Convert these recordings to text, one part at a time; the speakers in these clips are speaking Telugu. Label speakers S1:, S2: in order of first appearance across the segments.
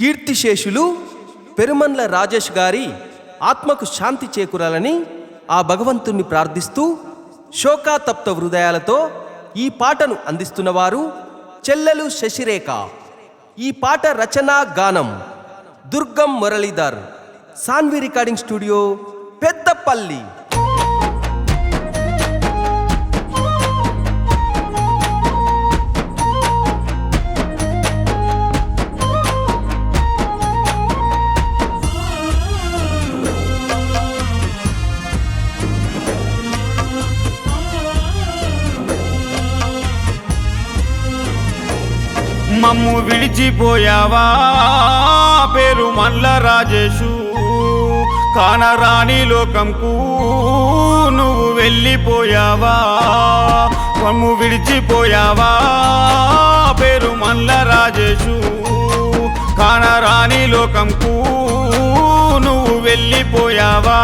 S1: కీర్తిశేషులు పెరుమండ్ల రాజేష్ గారి ఆత్మకు శాంతి చేకూరాలని ఆ భగవంతుణ్ణి ప్రార్థిస్తూ శోకాతప్త హృదయాలతో ఈ పాటను అందిస్తున్నవారు చెల్లెలు శశిరేఖ. ఈ పాట రచన గానం Durgam Muralidhar. Sanvi recording studio Peddapalli.
S2: మమ్ము విడిచిపోయావా? పేరు మల్ల రాజేషు. కానరాని లోకంకు నువ్వు వెళ్ళిపోయావా? మమ్ము విడిచిపోయావా? పేరు మల్ల రాజేషు. కానరాని లోకంకు నువ్వు వెళ్ళిపోయావా?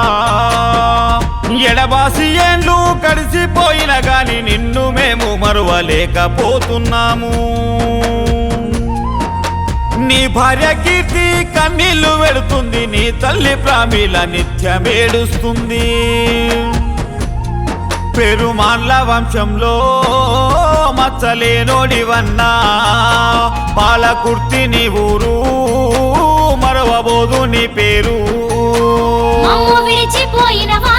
S2: ఎడబాసి ఏండ్లు కడిసిపోయిన గాని నిన్ను మేము మరువలేకపోతున్నాము. నీ భార్య కీర్తి కన్నీళ్ళు వెడుతుంది నీ తల్లి ప్రామిల నిత్యమేడుస్తుంది పెరుమాన్ల వంశంలో మచ్చలేనోడివన్నా పాలకుర్తి నీ ఊరు మరవబోదు నీ పేరు.
S3: విడిచిపోయినవా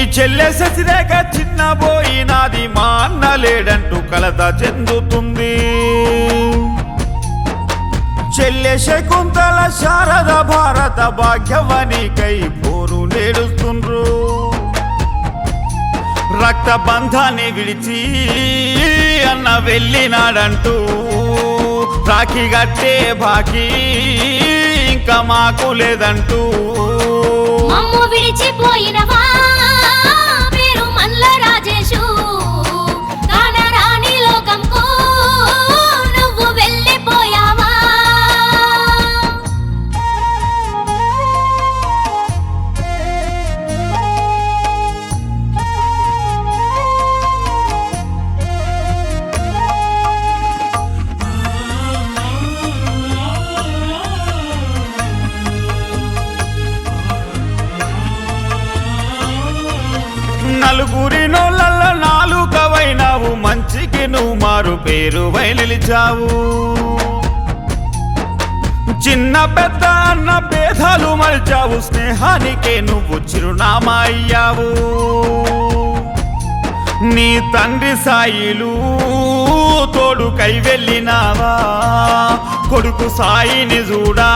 S2: నీ చెల్లె శశిరేఖ చిన్నబోయినాది మా అన్న లేడంటూ కలత చెందుతుంది. చెల్లె శకుంతల శారద భారత భాగ్యవనికై పోరు నేడుస్తుండ్రు. రక్త బంధాన్ని విడిచి అన్న వెళ్ళినాడంటూ రాఖీ గట్టే బాకీ ఇంకా మాకు లేదంటూ.
S3: విడిచిపోయినవా
S2: నలుగురి నాలుకవైనావు మంచికి నువ్వు మారు పేరు నిలిచావు. చిన్న పెద్ద అన్న భేదాలు మలిచావు స్నేహానికే నువ్వు చిరునామా అయ్యావు నీ తండ్రి సాయిలు తోడు కై వెళ్ళినావా? కొడుకు సాయిని చూడా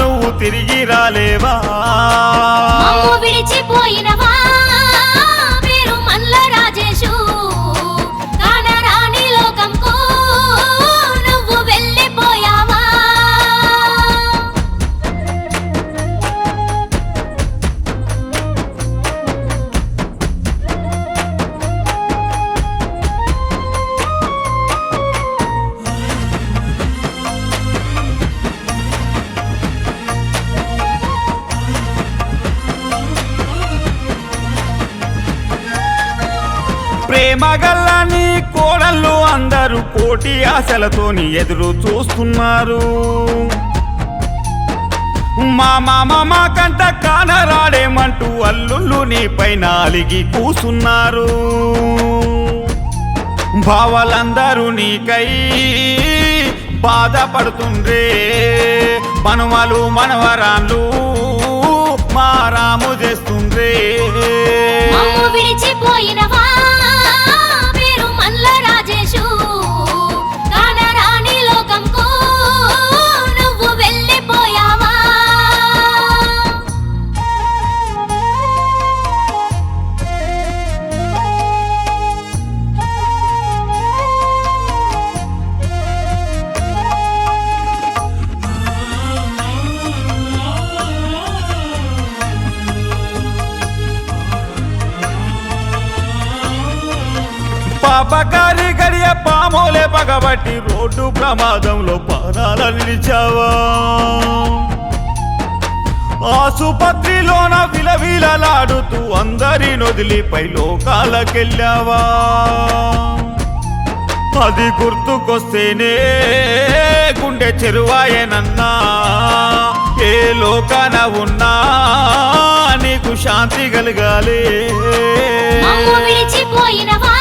S2: నువ్వు తిరిగి రాలేవా?
S3: విడిచిపోయినవా?
S2: ప్రేమగల్ల నీ కోడళ్ళు అందరూ కోటి ఆశలతోని ఎదురు చూస్తున్నారు. మా మామ కంట కానరాడేమంటూ అల్లుళ్ళు నీ పైన అలిగి కూసున్నారు. బావలందరూ నీకై బాధపడుతుండ్రే. మనవలు మనవరాళ్ళు మారాము చేస్తుండ్రే. పాపకారి గడియ పామోలే పగబట్టి రోడ్డు ప్రమాదంలో ప్రాణాల నిలిచావా? ఆసుపత్రిలోన విలవిలలాడుతూ అందరి నొదిలిపై లోకాలకెళ్ళావా? అది గుర్తుకొస్తేనే గుండె చెరువాయనన్నా. ఏ లోకాన ఉన్నా నీకు శాంతి కలగాలి.
S3: విడిచిపోయినవా?